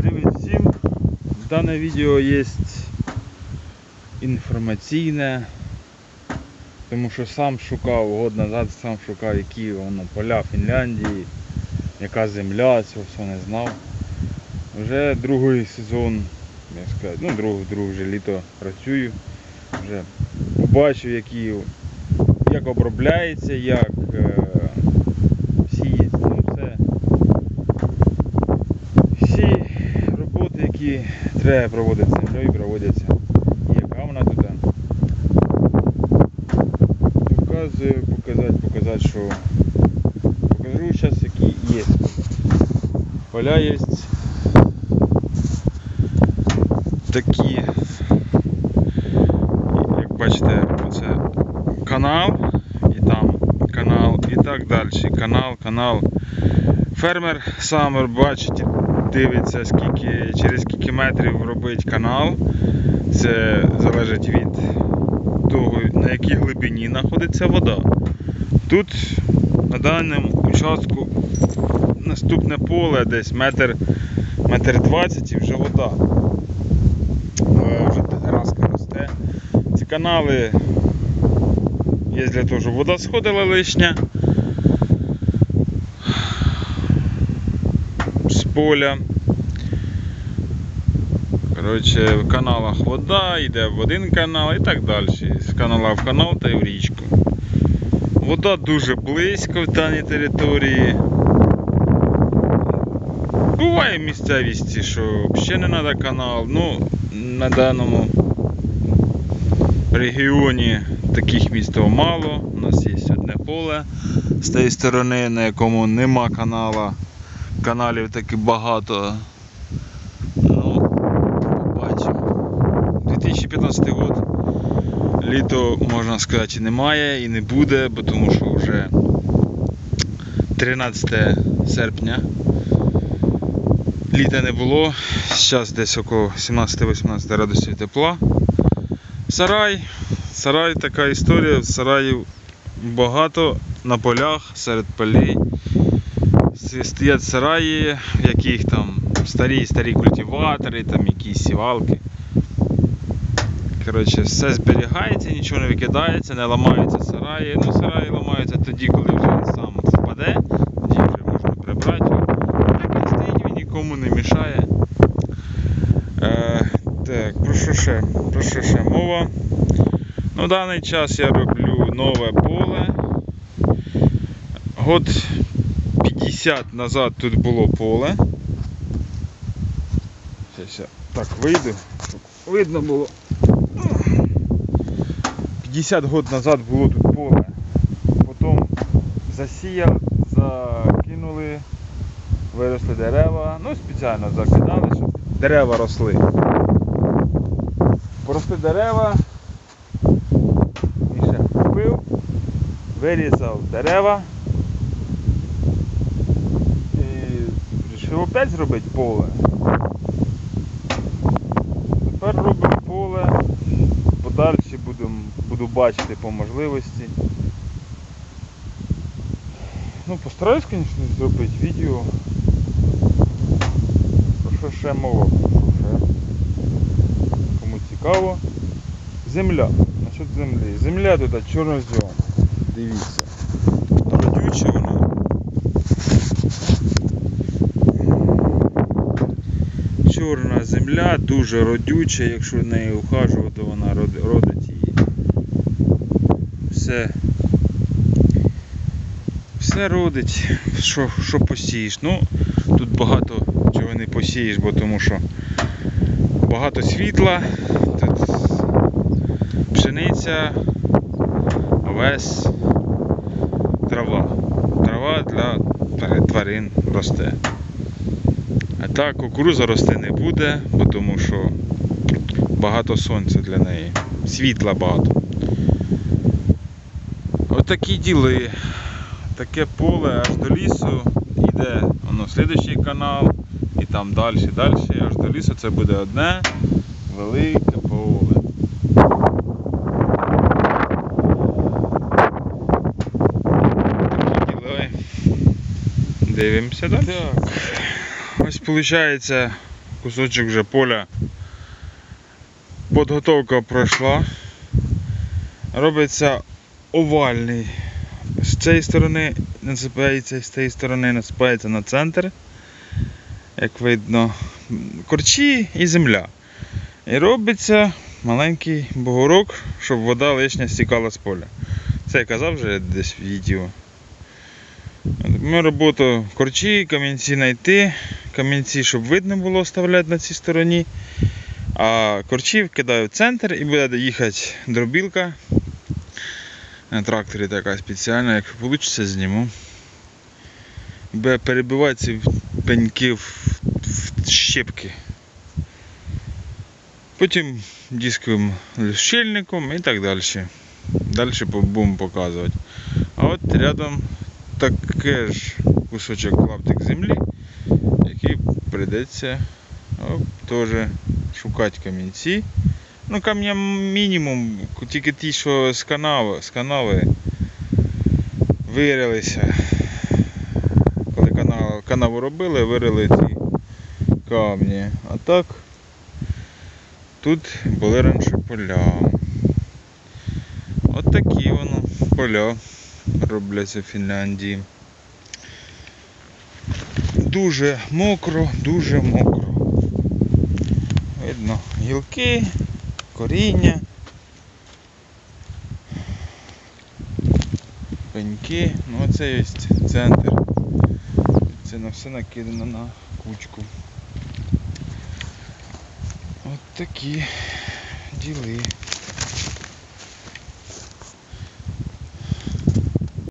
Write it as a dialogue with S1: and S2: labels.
S1: Привіт всім! Дане відео є інформаційне, тому що сам шукав год назад, сам шукав, які воно поля Фінляндії, яка земля, цього все не знав. Вже другий сезон, як сказати, ну друге, друге вже літо працюю. Вже побачив, які, як обробляється, як е, сіється, ну все. Всі роботи, які треба проводити землею, проводяться. Яка вона тут. Показую, показати, показати, що покажу зараз, які є. Поля є такі, як бачите, це канал, і там канал, і так далі. Канал, канал. Фермер сам бачить, дивиться, скільки, через скільки метрів робить канал. Це залежить від того, на якій глибині знаходиться вода. Тут на даному участку наступне поле десь метр, метр двадцять і вже вода. Е, Вже тераска росте. Ці канали є для того, щоб вода сходила лишня. з поля. Коротше, в каналах вода, йде в один канал і так далі. З канала в канал та й в річку. Вода дуже близько в даній території. Буває місцевісті, що взагалі не треба канал. Ну, на даному регіоні таких міст мало. У нас є одне поле з тієї сторони, на якому нема канала каналів таки багато. Ну, побачимо. 2015 год. Літо, можна сказати, немає і не буде, бо тому що вже 13 серпня. Літа не було. Зараз десь около 17-18 градусів тепла. Сарай. Сарай така історія. Сараїв багато на полях, серед полей стоять сараї, в яких там старі старі культиватори, там якісь сівалки. Коротше, все зберігається, нічого не викидається, не ламаються сараї. Ну, сараї ламаються тоді, коли вже сам впаде, тоді вже можна прибрати. Так він стоїть, він нікому не мішає. Е, так, про що ще? Про що ще мова? Ну, в даний час я роблю нове поле. Год 50 назад тут було поле. Зараз я так вийду, щоб видно було. 50 год назад було тут поле. Потім засіяв, закинули, виросли дерева. Ну, спеціально закидали, щоб дерева росли. Поросли дерева. Міша купив, вирізав дерева. І вирішив опять зробити поле. Тепер робимо поле, подальше будем, буду бачити по можливості. Ну, постараюсь, звісно, зробити відео. Про що ще мова, що ще. Кому цікаво. Земля. Насчет землі. Земля тут чорнозьом. Дивіться. Родюча вона. Чорна земля, дуже родюча, якщо нею ухажувати, вона родить її. Все. Все родить, що, що посієш. Ну, тут багато чого не посієш, бо тому що багато світла, тут пшениця, овес, трава. Трава для тварин росте. А так кукуруза рости не буде, бо тому що багато сонця для неї. Світла багато. Отакі діли. Таке поле аж до лісу йде воно слідуючий канал і там далі, далі, аж до лісу це буде одне велике поле. Дивимося далі. Так. Ось виходить кусочок вже поля. Подготовка пройшла. Робиться овальний. З цієї сторони насипається, з цієї сторони насипається на центр. Як видно, корчі і земля. І робиться маленький бугорок, щоб вода лишня стікала з поля. Це я казав вже десь в відео. Ми роботу корчі, камінці знайти, камінці, щоб видно було оставляти на цій стороні. А корчі вкидаю в центр і буде їхати дробілка. На тракторі така спеціальна, як вийде, зніму. Буде перебивати ці пеньки в, в щепки. Потім дисковим щільником і так далі. Далі будемо показувати. А от рядом таке ж кусочок клаптик землі, який прийдеться оп, теж шукати камінці. Ну, камня мінімум, тільки ті, що з канави, з канави вирилися. Коли канал, канаву робили, вирили ці камні. А так тут були раніше поля. От такі воно поля робляться в Фінляндії. Дуже мокро, дуже мокро. Видно гілки, коріння, пеньки. Ну оце є центр. Це на все накидано на кучку. От такі діли.